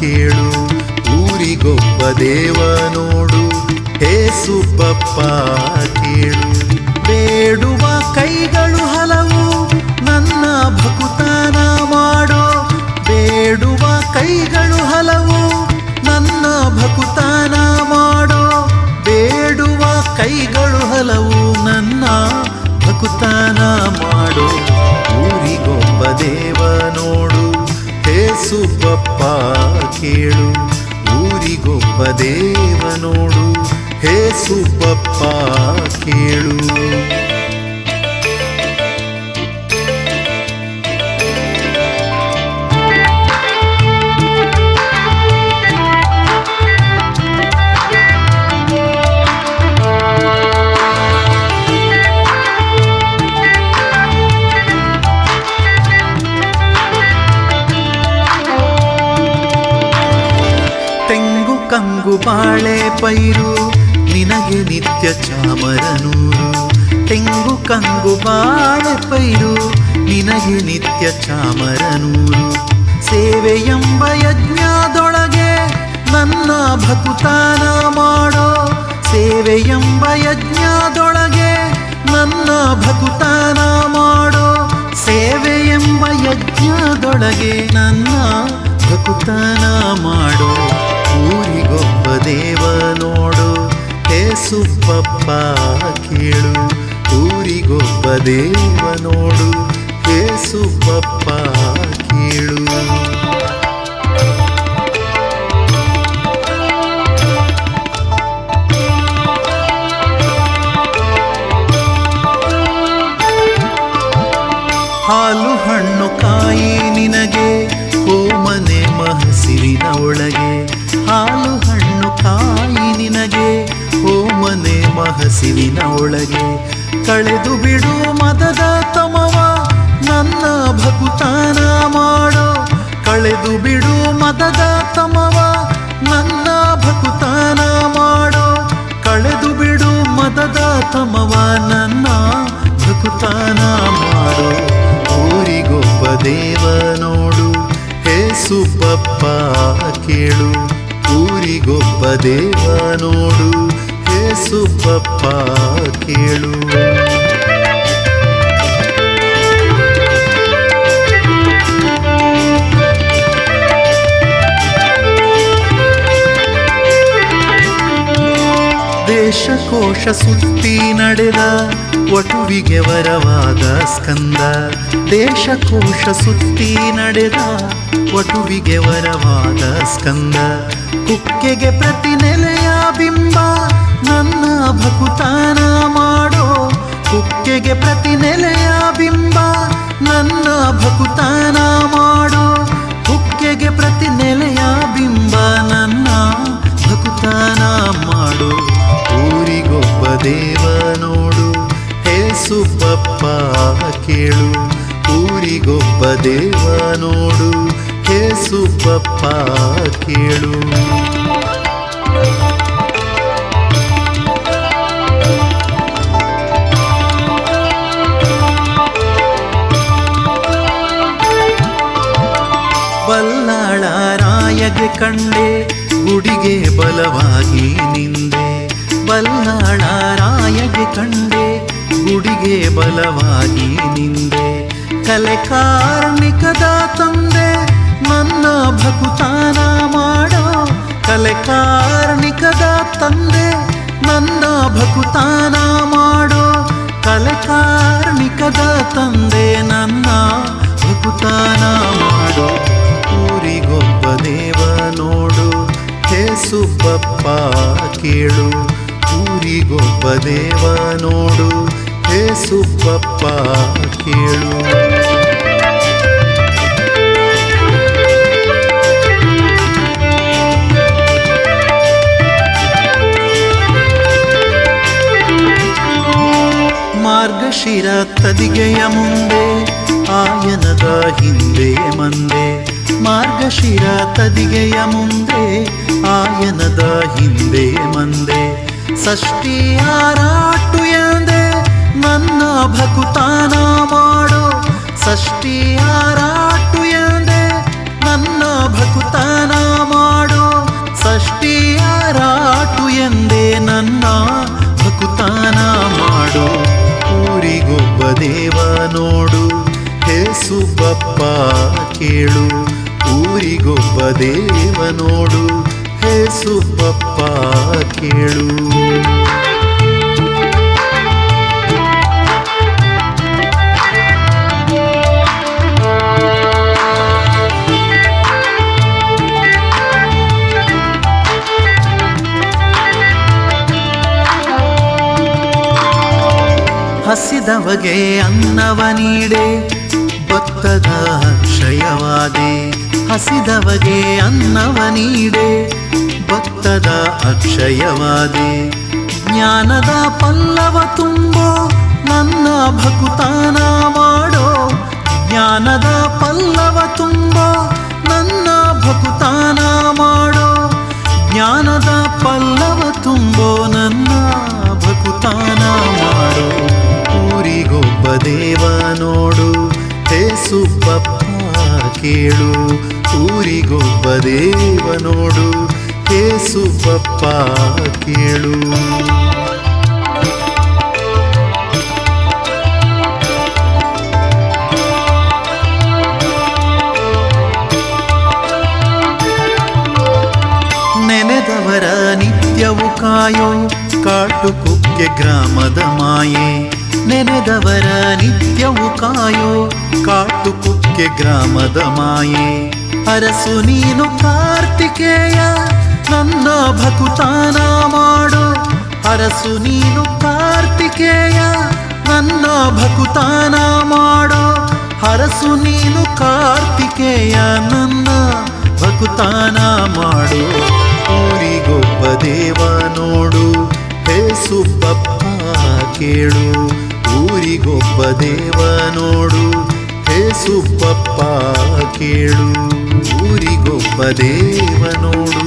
ಕೇಳು, ಊರಿಗೊಬ್ಬ ದೇವ ನೋಡು ಹೇ ಸುಬ್ಬಪ್ಪ ಕೇಳು. ಬೇಡುವ ಕೈಗಳು ಹಲವು, ನನ್ನ ಭಕುತನ ಮಾಡೋ. ಬೇಡುವ ಕೈಗಳು ಹಲವು, ನನ್ನ ಭಕುತನ ಕೇಳು ಊರಿಗೊಬ್ಬ ದೇವ ನೋಡು ಹೇ ಸುಬ್ಬಪ್ಪ ಕೇಳು. ಕಂಗು ಬಾಳೆ ಪೈರು, ನಿನಗೆ ನಿತ್ಯ ಚಾಮರನೂರು ತೆಂಗು ಕಂಗು ಬಾಳೆ ಪೈರು, ನಿನಗೆ ನಿತ್ಯ ಚಾಮರನೂರು ಎಂಬ ಯಜ್ಞದೊಳಗೆ ನನ್ನ ಭಕುತಾನ ಮಾಡೋ. ಸೇವೆಯೆಂಬ ಯಜ್ಞದೊಳಗೆ ನನ್ನ ಭಕುತಾನ ಮಾಡೋ. ಸೇವೆ ಎಂಬ ಯಜ್ಞದೊಳಗೆ ನನ್ನ ಭಕುತಾನ ಮಾಡೋ. ದೇವ ನೋಡು, ಹೇ ಸುಪ್ಪಪ್ಪ ಕೇಳು. ಊರಿಗೊಬ್ಬ ದೇವ ನೋಡು, ಹೇ ಸುಪ್ಪಪ್ಪ ಕೇಳು. ಹಾಲು ಹಣ್ಣು ಕಾಯಿ ನಿನಗೆ ಓಮನೆ ಮಹಸಿರಿನ ಒಳಗೆ. ಓಮನೆ ಹಸಿವಿನ ಒಳಗೆ ಕಳೆದು ಬಿಡು ಮದದ ತಮವ, ನನ್ನ ಭಕುತಾನ ಮಾಡೋ. ಕಳೆದು ಬಿಡು ಮದದ ತಮವ, ನನ್ನ ಭಕುತಾನ ಮಾಡೋ. ಕಳೆದು ಬಿಡು ಮದದ ತಮವ, ನನ್ನ ಭಕುತಾನ ಮಾಡೋ. ಊರಿಗೊಬ್ಬ ದೇವ ನೋಡು, ಹೇ ಸುಬ್ಬಪ್ಪ ಕೇಳು. ಊರಿಗೊಬ್ಬ ದೇವ ನೋಡು. ಸುಬ್ಬಪ್ಪ ಕೇಳು. ದೇಶಕೋಶ ಸುತ್ತಿ ನಡೆದ ವಟುವಿಗೆ ವರವಾದ ಸ್ಕಂದ. ದೇಶಕೋಶ ಸುತ್ತಿ ನಡೆದ ವಟುವಿಗೆ ವರವಾದ ಸ್ಕಂದ. ಕುಕ್ಕೆಗೆ ಪ್ರತಿ ನೆಲೆಯ ಬಿಂಬ ನನ್ನ ಭಕುತನ ಮಾಡೋ ಕುಕ್ಕೆಗೆ ಪ್ರತಿ ನೆಲೆಯ ಬಿಂಬ ನನ್ನ ಭಕುತನ ಮಾಡೋ ಕುಕ್ಕೆಗೆ ಪ್ರತಿ ನೆಲೆಯ ಬಿಂಬ ನನ್ನ ಭಕುತನ ಮಾಡು. ಊರಿಗೊಬ್ಬ ದೇವ ನೋಡು ಹೇ ಸುಬ್ಬಪ್ಪ ಕೇಳು. ಊರಿಗೊಬ್ಬ ದೇವ ನೋಡು ಹೇ ಸುಬ್ಬಪ್ಪ ಕೇಳು. ಕಂಡೆ, ಗುಡಿಗೆ ಬಲವಾಗಿ ನಿಂದೆ. ಬಲ್ಲಾಳ ರಾಯಗೆ ಕಂಡೆ, ಗುಡಿಗೆ ಬಲವಾಗಿ ನಿಂದೆ. ಕಲೆ ಕಾರ್ಮಿಕದ ತಂದೆ, ನನ್ನ ಭಕುತಾನ ಮಾಡೋ. ಕಲೆ ಕಾರ್ಮಿಕದ ತಂದೆ, ನನ್ನ ಭಕುತಾನ ಮಾಡೋ. ಕಲೆ ಕಾರ್ಮಿಕದ ದೇವ ನೋಡು, ಹೇ ಸುಪ್ಪಪ್ಪ ಕೇಳು. ಮಾರ್ಗಶಿರ ತದಿಗೆಯ ಮುಂದೆ, ಆಯನದ ಹಿಂದೆ ಮಂದೆ. ಮಾರ್ಗಶಿರ ತದಿಗೆಯ ಮುಂದೆ, ಆಯನದ ಹಿಂದೆ ಮಂದೆ. ಷಷ್ಠಿ ಆರಾಟು ಎಂದೆ ನನ್ನ ಭಕುತಾನ ಮಾಡೋ. ಷಷ್ಠಿ ಹಾರಾಟು ಎಂದೆ ನನ್ನ ಭಕುತಾನ ಮಾಡೋ. ಷಷ್ಠಿ ಹಾರಾಟು ಎಂದೇ ನನ್ನ ಭಕುತಾನ ಮಾಡೋ. ಊರಿಗೊಬ್ಬ ದೇವ ನೋಡು ಹೇಸುಬಪ್ಪ ಕೇಳು. ಊರಿಗೊಬ್ಬ ದೇವ ನೋಡು ಹೇಸುಬಪ್ಪ ಕೇಳು. ಹಸಿದವಗೆ ಅನ್ನವ ನೀಡೆ ಭಕ್ತದ ಅಕ್ಷಯವಾದೆ ಹಸಿದವಗೆ ಅನ್ನವ ನೀಡೆ, ಭಕ್ತದ ಅಕ್ಷಯವಾದೆ. ಜ್ಞಾನದ ಪಲ್ಲವ ತುಂಬೋ ನನ್ನ ಭಕುತಾನ ಮಾಡೋ. ಜ್ಞಾನದ ಪಲ್ಲವ ತುಂಬೋ ನನ್ನ ಭಕುತಾನ ಮಾಡೋ. ಜ್ಞಾನದ ಪಲ್ಲವ ತುಂಬೋ ನನ್ನ ಭಕುತಾನ ಮಾಡೋ. ಊರಿಗೊಬ್ಬ ದೇವ ನೋಡು ಹೇಸುಬಪ್ಪ ಕೇಳು ಊರಿಗೊಬ್ಬ ದೇವ ನೋಡು ಹೇಸುಬಪ್ಪ ಕೇಳು. ನೆನೆದವರ ನಿತ್ಯವು ಕಾಯೋ ಕಾಟು ಕುಕ್ಕೆ ಗ್ರಾಮದ ಮಾಯೆ. ನೆನೆದವರ ನಿತ್ಯವು ಕಾಯೋ ಕಾಟು ಕುಕ್ಕೆ ಗ್ರಾಮದ ಮಾಯೆ. ಅರಸು ನೀನು ಕಾರ್ತಿಕೇಯ, ನನ್ನ ಭಕುತಾನ ಮಾಡೋ. ಅರಸು ನೀನು ಕಾರ್ತಿಕೇಯ, ನನ್ನ ಭಕುತಾನ ಮಾಡೋ. ಹರಸು ನೀನು ಕಾರ್ತಿಕೇಯ, ನನ್ನ ಭಕುತಾನ ಮಾಡು. ಊರಿಗೊಬ್ಬ ದೇವ ನೋಡು ಹೇಸುಬಪ್ಪ ಕೇಳು. ಊರಿಗೊಬ್ಬ ದೇವ ನೋಡು ಹೇಸುಬಪ್ಪ ಕೇಳು. ಊರಿಗೊಬ್ಬ ದೇವ ನೋಡು